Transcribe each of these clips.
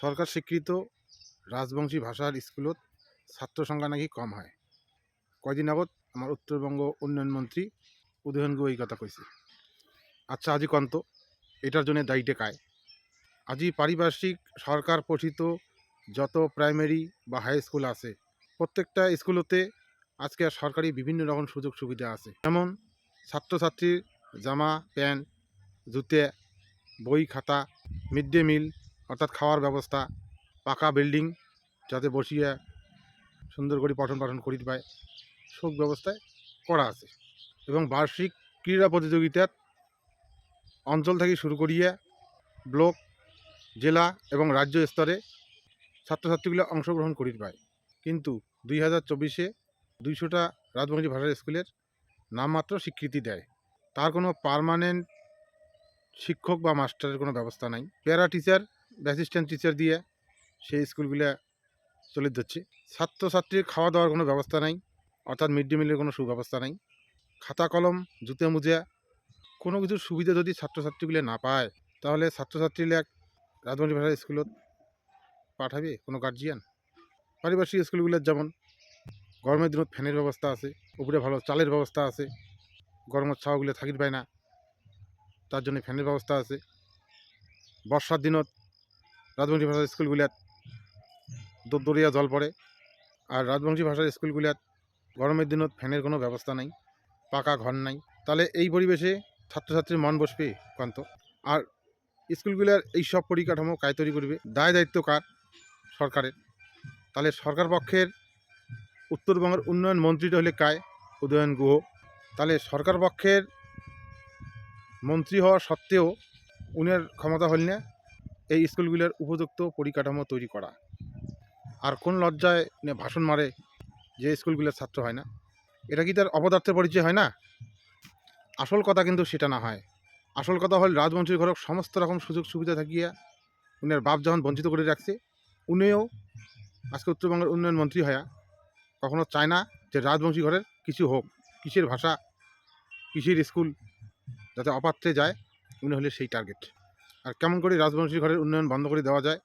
সরকার স্বীকৃত রাজবংশী ভাষার স্কুলত ছাত্র সংখ্যা নাকি কম হয়। কয়দিন আগত আমার উত্তরবঙ্গ উন্নয়ন মন্ত্রী উদয়ন গো এই কথা কইছে। আচ্ছা আজি কন্ত? এটার জন্য দায়ীটে কায় আজি পারিপার্শ্বিক সরকার পোষিত যত প্রাইমারি বা হাই স্কুল আছে, প্রত্যেকটা স্কুলতে আজকে সরকারি বিভিন্ন রকম সুযোগ সুবিধা আছে। যেমন ছাত্রছাত্রীর জামা, প্যান্ট, জুতে, বই, খাতা মিড ডে মিল অর্থাৎ খাওয়ার ব্যবস্থা, পাকা বিল্ডিং যাতে বসিয়ে সুন্দর করে পঠন পাঠন করিতে পায় সব ব্যবস্থায় করা আছে। এবং বার্ষিক ক্রীড়া প্রতিযোগিতার অঞ্চল থেকে শুরু করিয়া ব্লক, জেলা এবং রাজ্য স্তরে ছাত্রছাত্রীগুলো অংশগ্রহণ করিতে পায়। কিন্তু দুই হাজার চব্বিশে দুইশোটা রাজবংশী ভাষার স্কুলের নামমাত্র স্বীকৃতি দেয়। তার কোনো পার্মানেন্ট শিক্ষক বা মাস্টারের কোনো ব্যবস্থা নাই। প্যারা টিচার অ্যাসিস্ট্যান্ট টিচার দিয়ে সেই স্কুলগুলো চলে যাচ্ছে। ছাত্রছাত্রীর খাওয়া দাওয়ার কোনো ব্যবস্থা নাই, অর্থাৎ মিড ডে মিলের কোনো সুব্যবস্থা নাই। খাতা, কলম, জুতে, মুজে, কোনো কিছুর সুবিধা যদি ছাত্রছাত্রীগুলো না পায়, তাহলে ছাত্রছাত্রীরা রাজবংশী ভাষার স্কুলত পাঠাবে, কোনো গার্জিয়ান পারিপার্শ্বিক স্কুলগুলোর যেমন গরমের দিনত ফ্যানের ব্যবস্থা আছে, উপরে ভালো চালের ব্যবস্থা আছে গরমের ছাওয়াগুলো থাকিতে পায় না, তার জন্য ফ্যানের ব্যবস্থা আছে। বর্ষার দিনত রাজবংশী ভাষার স্কুলগুলিয়াত দরিয়া জল পড়ে। আর রাজবংশী ভাষার স্কুলগুলিয়াত গরমের দিনত ফ্যানের কোনো ব্যবস্থা নাই, পাকা ঘর নাই। তাহলে এই পরিবেশে ছাত্রছাত্রীর মন বসবে কান্ত। আর স্কুলগুলোর এই সব পরিকাঠামো কায় তৈরি করবে? দায় দায়িত্ব কার? সরকারের। তাহলে সরকার পক্ষের উত্তরবঙ্গের উন্নয়ন মন্ত্রীটা হলে কায়? উদয়ন গুহ। তাহলে সরকার পক্ষের মন্ত্রী হওয়া সত্ত্বেও উনার ক্ষমতা হল না। এই স্কুলগুলোর উপযুক্ত পরিকাঠামো তৈরি করা। আর কোন লজ্জায় ভাষণ মারে যে স্কুলগুলোর ছাত্র হয় না? এটা কি তার অপদার্থের পরিচয় হয় না? আসল কথা কিন্তু সেটা না হয়। আসল কথা হল রাজবংশীর ঘরক সমস্ত রকম সুযোগ সুবিধা থাকিয়া উনার বাপ যখন বঞ্চিত করে রাখছে, উনিও আজকে উত্তরবঙ্গের উন্নয়ন মন্ত্রী হয়া কখনো চায় না যে রাজবংশী ঘরের কিছু হোক, কিসের ভাষা, কিসের স্কুল, যাতে অপাত্রে যায়, উনি হলে সেই টার্গেট আর কেমন করে রাজবংশী ঘরের উন্নয়ন বন্ধ করে দেওয়া যায়,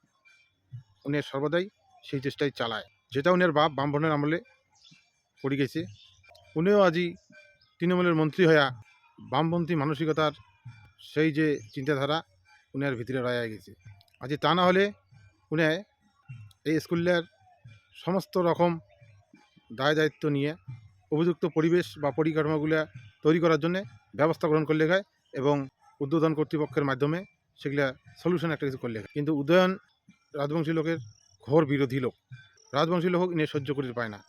উনি সর্বদাই সেই চেষ্টাই চালায়। যেটা উনার বাপ ব্রাহ্মণের আমলে করে গেছে। উনিও আজি তৃণমূলের মন্ত্রী হইয়া বামপন্থী মানসিকতার সেই যে চিন্তাধারা উনার ভিতরে রয়ে গেছে। আজি তা না হলে উনি এই স্কুলের সমস্ত রকম দায় দায়িত্ব নিয়ে উপযুক্ত পরিবেশ বা পরিকাঠামোগুলো তৈরি করার জন্য ব্যবস্থা গ্রহণ করলে হয় এবং উদ্বোধন কর্তৃপক্ষের মাধ্যমে সেগুলা সলিউশন একটা কিছু করলে। কিন্তু উদয়ন রাজবংশী লোকের ঘোর বিরোধী লোক। রাজবংশী লোক ইনি সহ্য করতে পায় না।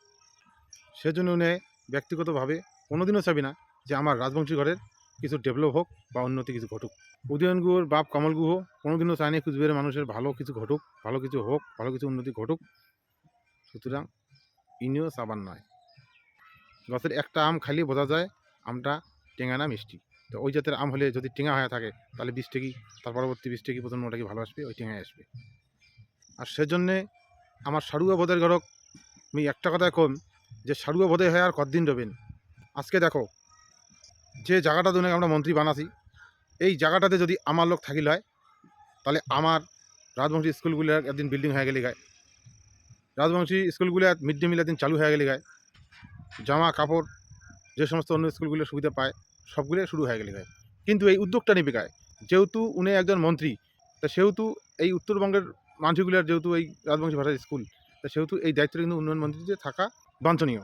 সেজন্য উনি ব্যক্তিগতভাবে কোনোদিনও চাবি না যে আমার রাজবংশী ঘরের কিছু ডেভেলপ হোক বা উন্নতি কিছু ঘটুক। উদয়ন গুহর বাপ কমল গুহ কোনোদিনও চায়নি কুচবিহারের মানুষের ভালো কিছু ঘটুক, ভালো কিছু হোক, ভালো কিছু উন্নতি ঘটুক। সুতরাং ইনিও চাবার নয়। গাছের একটা আম খালি বোঝা যায় আমটা টেঙা না মিষ্টি। তো ওই জাতের আম হলে যদি টেঙা হয়ে থাকে, তাহলে বীজ থেকে তার পরবর্তী বীজ থেকে ভালো আসবে? ওই টেঙায় আসবে। আর সেজন্যে আমার সারুয়া বোধের ঘরক, আমি একটা কথা কম, যে সারুয়া বোধে হয়ে আর কতদিন রবেন? আজকে দেখো, যে জায়গাটা দুনে আমরা মন্ত্রী বানাছি, এই জায়গাটাতে যদি আমার লোক থাকিল হয়, তাহলে আমার রাজবংশী স্কুলগুলো একদিন বিল্ডিং হয়ে গেলে গায়। রাজবংশী স্কুলগুলো মিড ডে মিল একদিন চালু হয়ে গেলে গায়। জামা কাপড়, যে সমস্ত অন্য স্কুলগুলো সুবিধা পায় সবগুলো শুরু হয়ে গেলে কিন্তু এই উদ্যোগটা নেবে গায় যেহেতু উনি একজন মন্ত্রী, তা সেহেতু এই উত্তরবঙ্গের মানুষগুলোর যেহেতু এই রাজবংশী ভাষার স্কুল, তা সেহেতু এই দায়িত্বটা কিন্তু উন্নয়ন মন্ত্রীতে থাকা বাঞ্ছনীয়।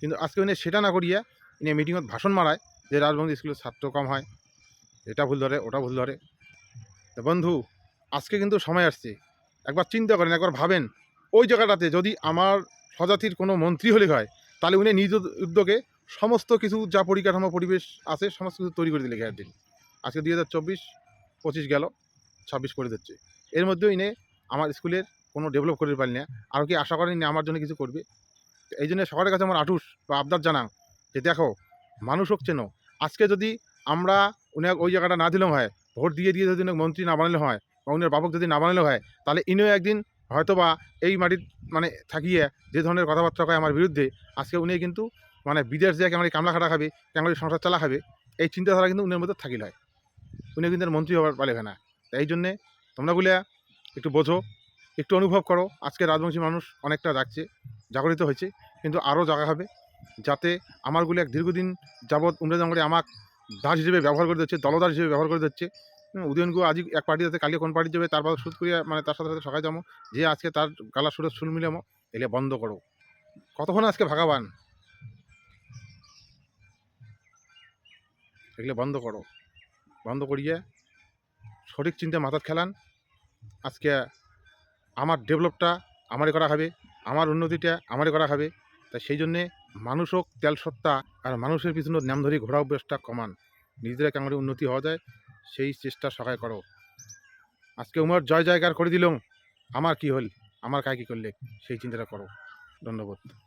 কিন্তু আজকে উনি সেটা না করিয়া ইনি মিটিংত ভাষণ মারায় যে রাজবংশী স্কুলের ছাত্র কম হয়, এটা ভুল ধরে, ওটা ভুল ধরে। তা বন্ধু, আজকে কিন্তু সময় আসছে। একবার চিন্তা করেন, একবার ভাবেন, ওই জায়গাটাতে যদি আমার স্বজাতির কোনো মন্ত্রী হলে হয়, তাহলে উনি নিজ উদ্যোগে সমস্ত কিছু যা পরিকাঠামো পরিবেশ আছে, সমস্ত কিছু তৈরি করে দিলে একদিন আজকে দুই হাজার চব্বিশ, পঁচিশ গেল, ছাব্বিশ করে দিচ্ছে। এর মধ্যেও ইনে আমার স্কুলের কোনো ডেভেলপ করতে পারি না আরও কি আশা করেন আমার জন্য কিছু করবে। এই জন্য সবার কাছে আমার আটুস বা আবদার জানাং যে দেখো, মানুষ হোক চেনো। আজকে যদি আমরা উনি ওই জায়গাটা না দিলেও হয়, ভোট দিয়ে দিয়ে যদি মন্ত্রী না বানালে হয় বা উনার বাবক যদি না বানালে হয়, তাহলে ইনিও একদিন হয়তো বা এই মাটির মানে থাকিয়ে যে ধরনের কথাবার্তা হয় আমার বিরুদ্ধে, আজকে উনি কিন্তু মানে বিদেশ দিয়ে কেমন কামলা খাটা খাবে, কেমন সংসার চালা খাবে, এই চিন্তাধারা কিন্তু উনার মধ্যে থাকিল হয়। উনি কিন্তু মন্ত্রী হবার পারে না। এই জন্যে তোমরা বলে একটু বোঝো, একটু অনুভব করো। আজকে রাজবংশী মানুষ অনেকটা যাচ্ছে জাগরিত হয়েছে, কিন্তু আরও জাগা হবে যাতে আমারগুলো এক দীর্ঘদিন যাবৎ উমরা জঙ্গলে আমাক দাস হিসেবে ব্যবহার করে দিচ্ছে, দলদাস হিসেবে ব্যবহার করে দিচ্ছে। উদয়নগু আজ এক পার্টি যাতে কালিয়ে কোন পার্টি যাবে তারপর সুদ করিয়া মানে তার সাথে সাথে সকাল যাব যে আজকে তার গালা সুরে সুল মিলামো এলে বন্ধ করো। কতক্ষণ আজকে ভাগাবান? এগুলো বন্ধ করো। বন্ধ করিয়ে সঠিক চিন্তা মাথাত খেলান। আজকে আমার ডেভেলপটা আমারই করা হবে, আমার উন্নতিটা আমারই করা হবে। তাই সেই জন্যে মানুষ হোক, তেল সত্তা আর মানুষের পিছনে নাম ধরে ঘোরা অভ্যাসটা কমান। নিজেরা কেমন উন্নতি হওয়া যায়, সেই চেষ্টা সহায় করো। আজকে উমর জয় জয়গার করে দিলাম, আমার কি হল, আমার কায় কি করলে, সেই চিন্তাটা করো। ধন্যবাদ।